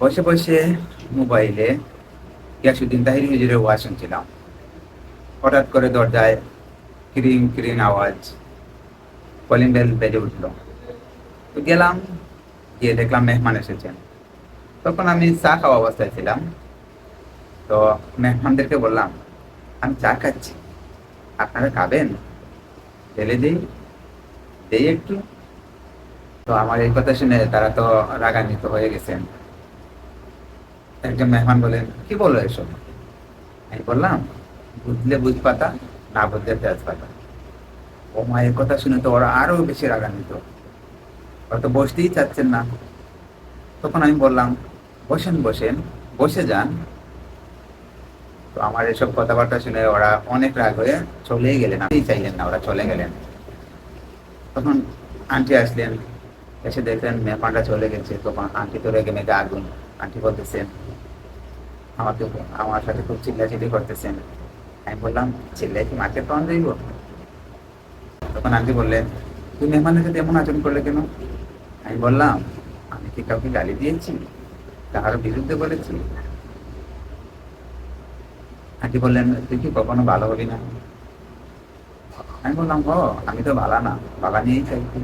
বসে বসে মোবাইলে গিয়াসুদ্দিন তাহির হুজুরের ওয়াজ শুনছিলাম। হঠাৎ করে দরজায় ক্রিং ক্রিং আওয়াজ, কলিং বেল বেজে উঠল। তো গেলাম, গিয়ে দেখলাম মেহমান এসেছেন। তখন আমি চা খাওয়া অবস্থায় ছিলাম। তো মেহমানদেরকে বললাম, আমি চা খাচ্ছি। আপনারা খাবেন? ঢেলে দিই, দেই একটু? তো আমার এই কথা শুনে তারা তো রাগান্বিত হয়ে গেছেন। একজন মেহমান বলেন কি বলো এসব? আমি বললাম, বুঝলে বুঝ পাতা না বুঝলে তেজ পাতা ও মায়ের কথা শুনে তো ওরা আরও বেশি রাগান্বিত। ওরা তো বসতেই চাচ্ছেন না। তখন আমি বললাম, বসেন বসেন, বসে যান। তো আমার এসব কথাবার্তা শুনে ওরা অনেক রাগ হয়ে চলেই গেলেন। আমি চাইলেন না, ওরা চলে গেলেন। তখন আন্টি আসলেন, এসে দেখলেন মেহমানটা চলে গেছে। তখন আন্টি তো রেগে মেগে আগুন। আন্টি বলতেছেন আমাকে আমার সাথে খুব চিল্লাচিল্লি করতেছেন। আমি বললাম চিল্লাই কি মাকে পাওয়া যাইব? তখন আন্টি বললেন, তুই মেহমানের সাথে এমন আচরণ করলে কেন? আমি বললাম, আমি কি কাউকে গালি দিয়েছি? কাহার বিরুদ্ধে বলেছি? আন্টি বললেন, তুই কি কখনো ভালো হবি না? আমি বললাম, ও, আমি তো ভালো না বাবা নিয়েই থাকি।